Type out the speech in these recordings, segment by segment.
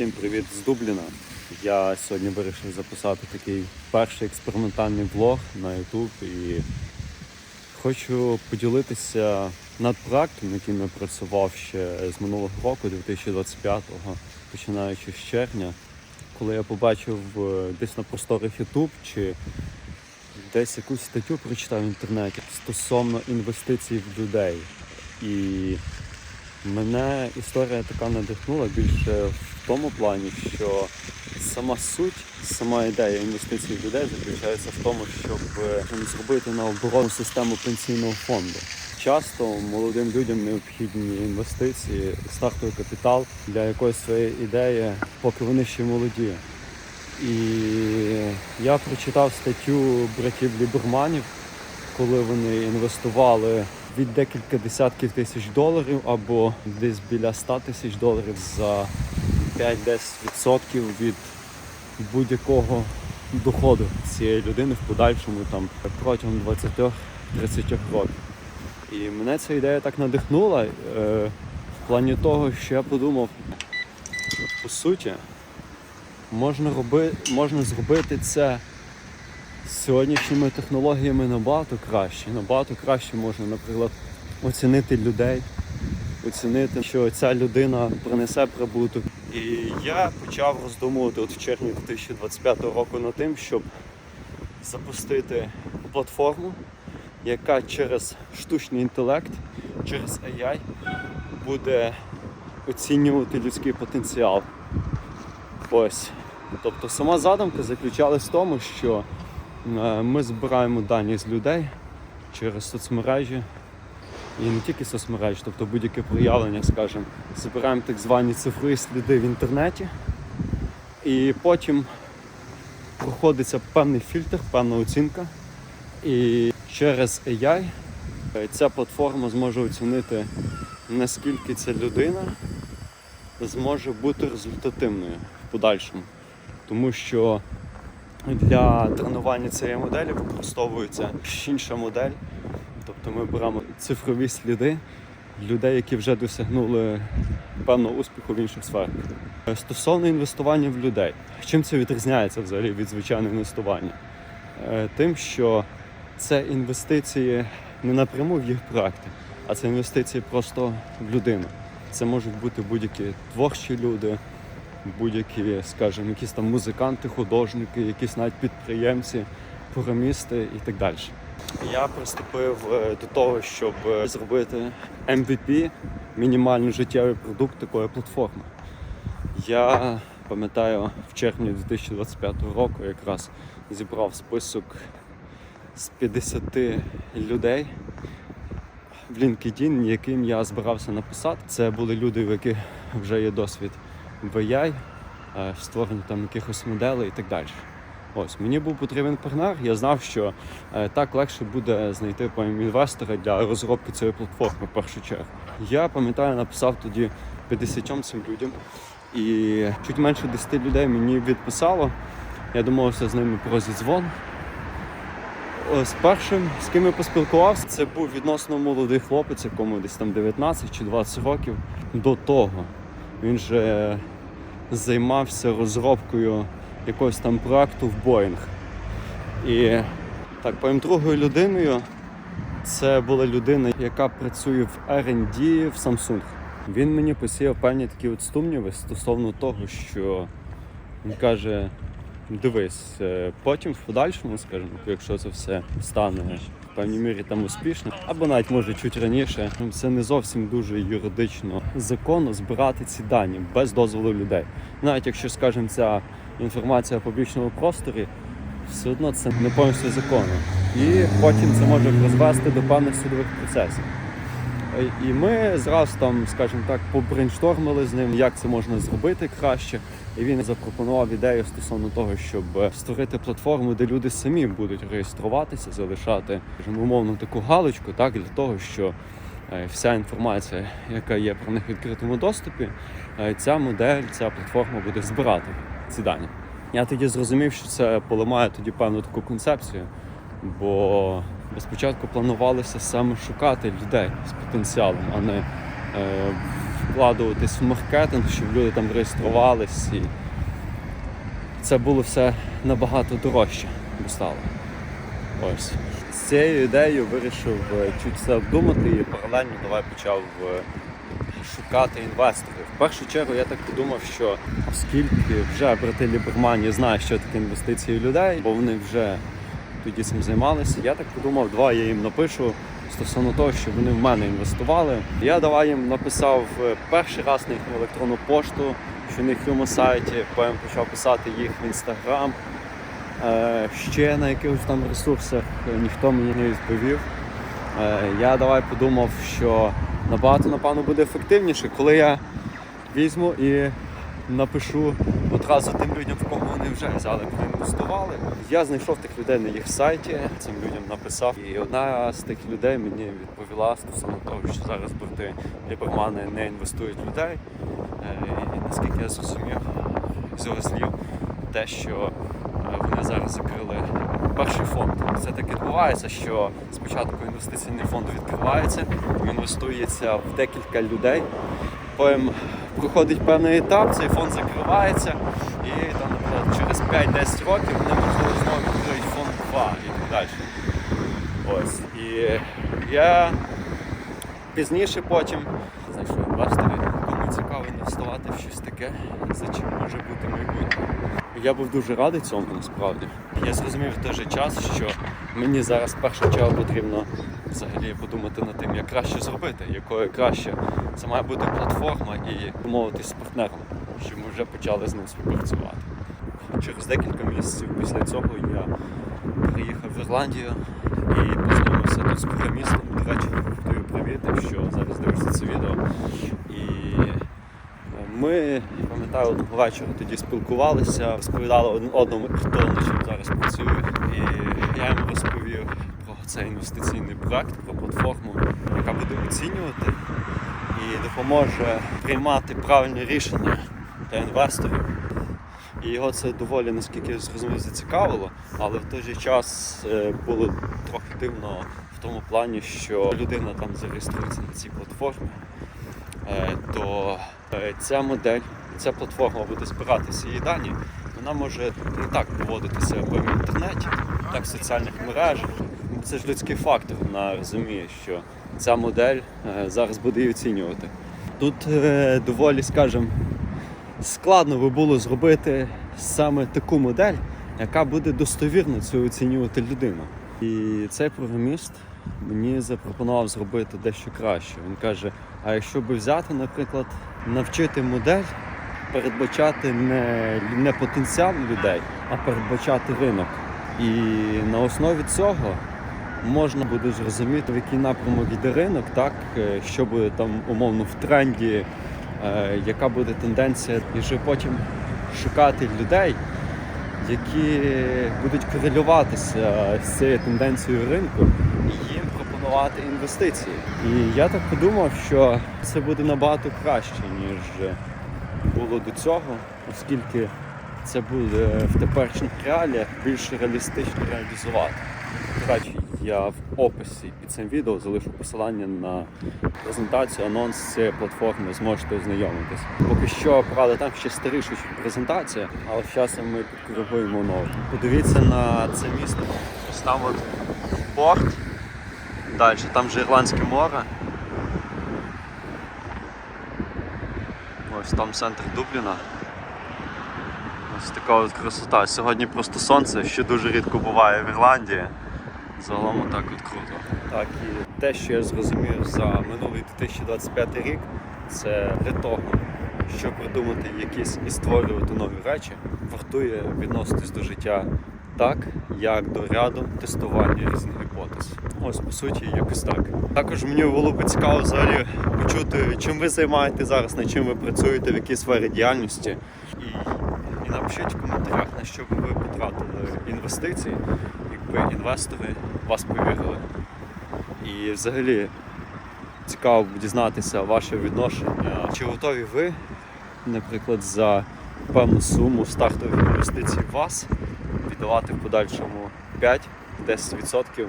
Всім привіт з Дубліна. Я сьогодні вирішив записати такий перший експериментальний влог на YouTube і хочу поділитися над проектом, яким я працював ще з минулого року, 2025-го, починаючи з червня, коли я побачив е, десь на просторах YouTube чи десь якусь статтю прочитав в інтернеті стосовно інвестицій в людей. І Мене історія така надихнула більше в тому плані, що сама суть, сама ідея інвестицій в людей заключається в тому, щоб е, зробити на оборонну систему пенсійного фонду. Часто молодим людям необхідні інвестиції, стартовий капітал для якоїсь своєї ідеї, поки вони ще молоді. І я прочитав статтю братів Ліберманів, коли вони інвестували від декілька десятків тисяч доларів або десь біля 100 тисяч доларів за 5-10% від будь-якого доходу цієї людини в подальшому там протягом 20-30 років. І мене ця ідея так надихнула е, в плані того, що я подумав, по суті, можна, роби, можна зробити це сьогоднішніми технологіями набагато краще. Набагато краще можна, наприклад, оцінити людей, оцінити, що ця людина принесе прибуток. І я почав роздумувати от в червні 2025 року над тим, щоб запустити платформу, яка через штучний інтелект, через AI буде оцінювати людський потенціал. Ось. Тобто сама задумка заключалась в тому, що Ми збираємо дані з людей через соцмережі і не тільки соцмережі, тобто будь-яке проявлення, скажімо, збираємо так звані цифрові сліди в інтернеті, і потім проходиться певний фільтр, певна оцінка. І через AI ця платформа зможе оцінити, наскільки ця людина зможе бути результативною в подальшому. Тому що для тренування цієї моделі використовується інша модель. Тобто ми беремо цифрові сліди людей, які вже досягнули певного успіху в інших сферах. Стосовно інвестування в людей, чим це відрізняється взагалі від звичайного інвестування? Е, Тим, що це інвестиції не напряму в їх проекти, а це інвестиції просто в людину. Це можуть бути будь-які творчі люди, будь-які, скажімо, якісь там музиканти, художники, якісь навіть підприємці, програмісти і так далі. Я приступив е, до того, щоб е, зробити MVP, мінімальний життєвий продукт такої платформи. Я пам'ятаю, в червні 2025 року якраз зібрав список з 50 людей в LinkedIn, яким я збирався написати. Це були люди, в яких вже є досвід AI, е, там якихось моделей і так далі. Ось мені був потрібен партнер. Я знав, що е, так легше буде знайти інвестора для розробки цієї платформи в першу чергу. Я пам'ятаю, написав тоді 50 цим людям, і чуть менше 10 людей мені відписало. Я домовився з ними про зідзвон. З першим, з ким я поспілкувався, це був відносно молодий хлопець, якому десь там 19 чи 20 років. До того він же займався розробкою якогось там проекту в Boeing. І так, моїм другою людиною це була людина, яка працює в R&D в Samsung. Він мені посіяв певні такі от сумніви стосовно того, що він каже, дивись, е, потім в подальшому, скажімо, якщо це все стане певній мірі там успішно, або навіть може чуть раніше, це не зовсім дуже юридично законно збирати ці дані без дозволу людей. Навіть якщо, скажімо, ця інформація в публічному просторі, все одно це не повністю законно. І потім це може призвести до певних судових процесів. І ми зразу там, скажімо так, побрейнштормили з ним, як це можна зробити краще. І він запропонував ідею стосовно того, щоб створити платформу, де люди самі будуть реєструватися, залишати умовно таку галочку, так для того, що е, вся інформація, яка є про них в відкритому доступі, е, ця модель, ця платформа буде збирати ці дані. Я тоді зрозумів, що це поламає тоді певну таку концепцію, бо спочатку планувалося саме шукати людей з потенціалом, а не е, вкладуватись в маркетинг, щоб люди там реєструвались і це було все набагато дорожче стало. Ось. З цією ідеєю вирішив е, чуть все обдумати і паралельно давай почав е, шукати інвесторів. В першу чергу я так подумав, що оскільки вже брати Лібермані знають, що таке інвестиції людей, бо вони вже тоді цим займалися, я так подумав, давай я їм напишу стосовно того, що вони в мене інвестували. Я давай їм написав е, перший раз на їхню електронну пошту, що на їхньому сайті, потім почав писати їх в інстаграм. Е, Ще на якихось там ресурсах ніхто мені не відповів. Е, Я давай подумав, що набагато напевно буде ефективніше, коли я візьму і напишу одразу тим людям, в кого вони вже взяли, проінвестували. Я знайшов тих людей на їх сайті, цим людям написав. І одна з тих людей мені відповіла стосовно того, що зараз борти лібермани не інвестують в людей. Е, І наскільки я зрозумів з його слів, те, що е, вони зараз закрили перший фонд. Це так відбувається, що спочатку інвестиційний фонд відкривається, інвестується в декілька людей. Потім проходить певний етап, цей фонд закривається, і там, наприклад, через 5-10 років вони можливо знову відкриють фонд 2 і так далі. Ось. І я пізніше потім знайшов інвестори, кому цікаво інвестувати в щось таке, за чим може бути майбутнє. Я був дуже радий цьому насправді. Я зрозумів в той же час, що мені зараз в першу чергу потрібно взагалі подумати над тим, як краще зробити, якою краще. Це має бути платформа і домовитись з партнером, щоб ми вже почали з ним співпрацювати. Через декілька місяців після цього я приїхав в Ірландію і познайомився тут з програмістом. До речі, тобі привіт, що зараз дивишся це відео. І ми, пам'ятаю, одного вечора тоді спілкувалися, розповідали одному, хто над чим зараз працює. І я йому розповів цей інвестиційний проект, про платформу, яка буде оцінювати і допоможе приймати правильні рішення для інвесторів. І його це доволі, наскільки я зрозумів, зацікавило, але в той же час е, було трохи дивно в тому плані, що людина там зареєструється на цій платформі, е, то е, ця модель, ця платформа буде збирати її дані, вона може не так поводитися в інтернеті, так в соціальних мережах. Це ж людський фактор, вона розуміє, що ця модель е, зараз буде її оцінювати. Тут е, доволі, скажімо, складно би було зробити саме таку модель, яка буде достовірно цю оцінювати людину. І цей програміст мені запропонував зробити дещо краще. Він каже: а якщо би взяти, наприклад, навчити модель передбачати не, не потенціал людей, а передбачати ринок. І на основі цього можна буде зрозуміти, в який напрямок йде ринок, так, е, що буде там умовно в тренді, е, яка буде тенденція, і вже потім шукати людей, які будуть корелюватися з цією тенденцією ринку і їм пропонувати інвестиції. І я так подумав, що це буде набагато краще, ніж було до цього, оскільки це буде в теперішніх реаліях більш реалістично реалізувати. Я в описі під цим відео залишу посилання на презентацію, анонс цієї платформи, зможете ознайомитись. Поки що, правда, там ще старіша презентація, але з часом ми підкоригуємо нову. Подивіться на це місто. Ось там от порт. Далі, там вже Ірландське море. Ось там центр Дубліна. Ось така от красота. Сьогодні просто сонце, що дуже рідко буває в Ірландії. Загалом так от круто. Так, і те, що я зрозумів за минулий 2025 рік, це для того, щоб придумати якісь і створювати нові речі, вартує відноситись до життя так, як до ряду тестування різних гіпотез. Ось по суті, якось так. Також мені було б цікаво взагалі почути, чим ви займаєтесь зараз, над чим ви працюєте, в якій сфері діяльності. І, і напишіть в коментарях, на що б ви потратили інвестиції, якби інвестори вас повірили. І взагалі цікаво дізнатися ваше відношення. Чи готові ви, наприклад, за певну суму стартових інвестицій вас віддавати в подальшому 5-10%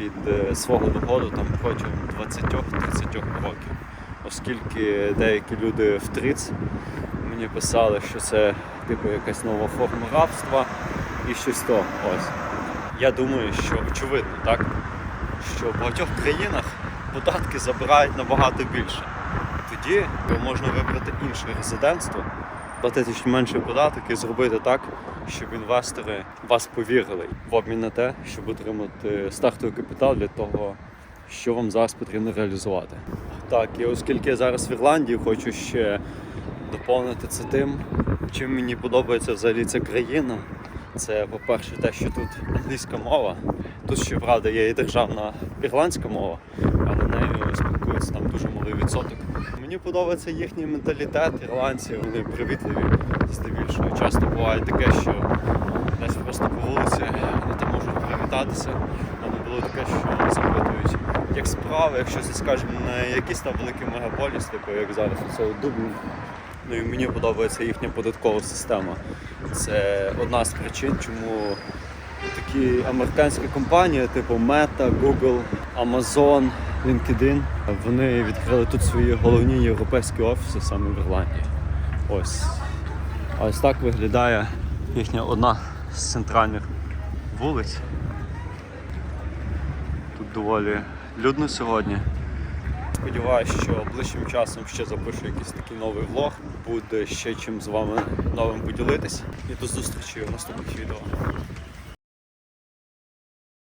від е, свого доходу там протягом 20-30 років. оскільки деякі люди в ТРІЦ мені писали, що це типу якась нова форма рабства і щось то. Ось. Я думаю, що очевидно, так? Що в багатьох країнах податки забирають набагато більше. Тоді можна вибрати інше резидентство, платити ще менше податок і зробити так, щоб інвестори вас повірили в обмін на те, щоб отримати стартовий капітал для того, що вам зараз потрібно реалізувати. Так, і оскільки я зараз в Ірландії, хочу ще доповнити це тим, чим мені подобається взагалі ця країна. Це, по-перше, те, що тут англійська мова. Тут ще правда є і державна ірландська мова, але нею спілкується там дуже малий відсоток. Мені подобається їхній менталітет ірландців, вони привітливі здебільшого. Часто буває таке, що десь просто по вулиці вони там можуть привітатися. У мене було таке, що запитують, як справи, якщо це скажімо, не якийсь там великий мегаполіс, типу як зараз це Дублін. Ну і мені подобається їхня податкова система. Це одна з причин, чому такі американські компанії, типу Meta, Google, Amazon, LinkedIn, вони відкрили тут свої головні європейські офіси саме в Ірландії. Ось. Ось так виглядає їхня одна з центральних вулиць. Тут доволі людно сьогодні. Сподіваюсь, що ближчим часом ще запишу якийсь такий новий влог. Буде ще чим з вами новим поділитись. І до зустрічі в наступних відео.